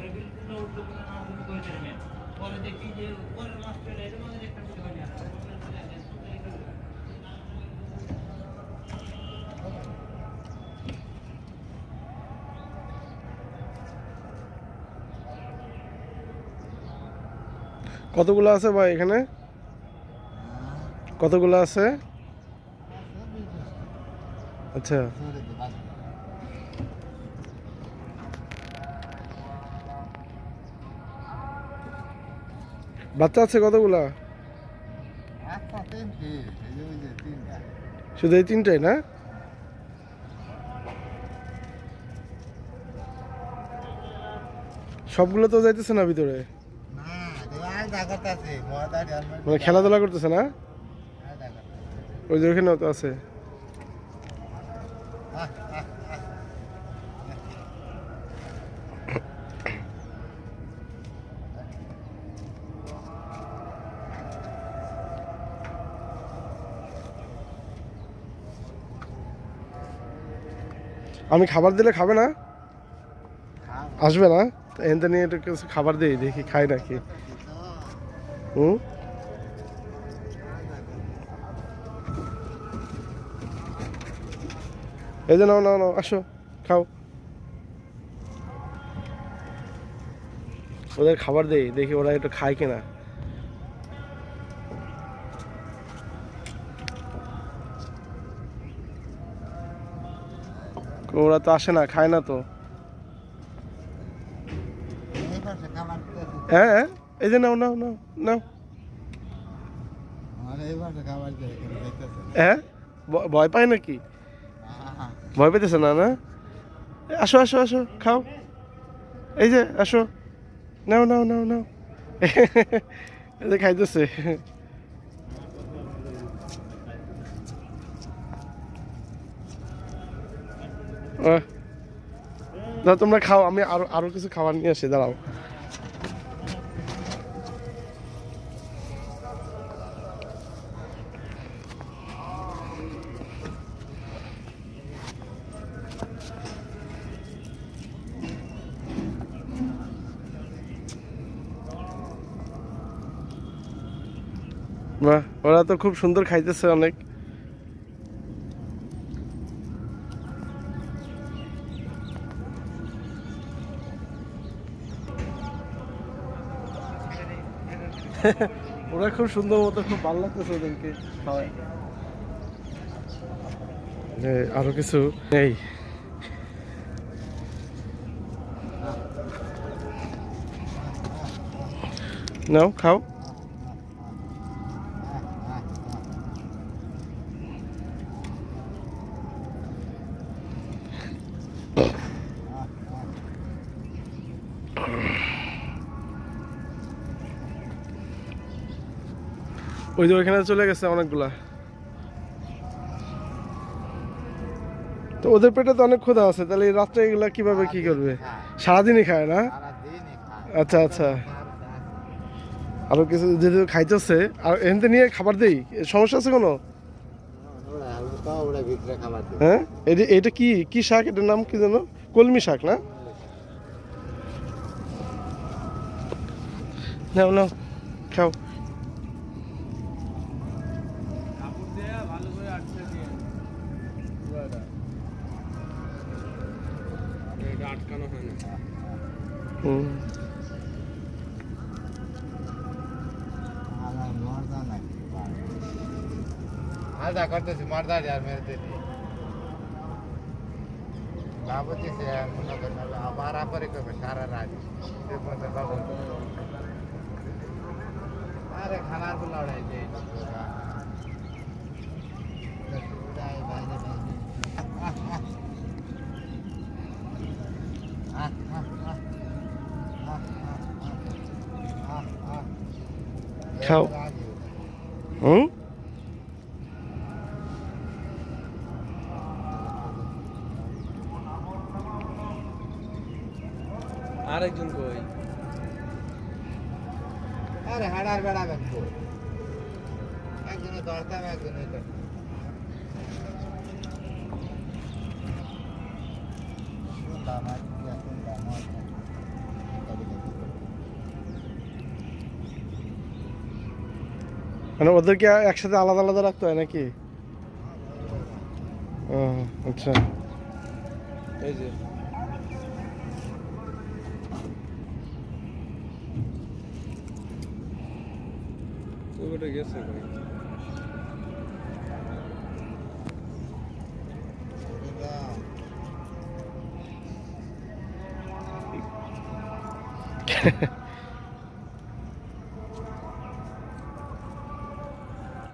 পরে বিলকুল উঠল কিনা না উঠল কই দেবে পরে দেখি যে পরের মাস চলে এলো মানে একটা কিছু হয় না কতগুলো আছে ভাই এখানে? কতগুলো আছে? আচ্ছা। বাচ্চা আছে কতগুলা? শুধু এই তিনটাই না? সবগুলো তো যাইতেছে না ভিতরে? মানে খেলাধুলা করতেছে না? ওই যে ওখানেও তো আছে। আমি খাবার দিলে খাবে না? আসবে না? এনতে নিয়ে একটু কিছু খাবার দিই, দেখি খাই নাকি। হুম? এই যে নাও নাও নাও, আসো, খাও। ওদের খাবার দেই, দেখি ওরা একটু খায় কিনা। ওরা তো আসে না খায় না তো। হ্যাঁ হ্যাঁ, এই যে নাও নাও নাও নাও। হ্যাঁ ভয় পায় নাকি? ভয় পেতেছে না না? আসো আসো আসো খাও। এই যে আসো। নাও নাও নাও নাও। এই যে খাইতেছে। দাও তোমরা খাও, আমি আরও আরও কিছু খাবার নিয়ে আসি, দাঁড়াও। বাহ, ওরা তো খুব সুন্দর খাইতেছে অনেক। ওরা খুব সুন্দর মতো খুব ভালো লাগতেছে ওদেরকে খাওয়ায়। আরও কিছু? নেই নাও খাও। ওই যে ওইখানে চলে গেছে অনেকগুলা। তো ওদের পেটে তো অনেক ক্ষুধা আছে, তাহলে রাত্রে এগুলা কীভাবে কি করবে? সারাদিনই খায় না? আচ্ছা আচ্ছা। আরও কিছু যেহেতু খাইতেছে, আর এখান নিয়ে খাবার দেই? সমস্যা আছে কোনো? হ্যাঁ? এটা এটা কি কি শাক? এটার নাম কি জানো কলমি শাক না? নাও নাও, খাও। আটকানো হয় না আলাদা করতেছি মর্দার আর মেরে বাবুজি সে মনে করেন আবার আপরে করবে সারা রাত আরে খানারগুলো উড়াই খাও। হুম? আরেকজন কই? আরে হাড়ার বেড়া একজনে ধরতাম একজনে তো শুনলাম আর কি শুনলাম মানে ওদেরকে একসাথে আলাদা আলাদা রাখতে হয় নাকি? ও আচ্ছা। এই যে। গেছে ভাই।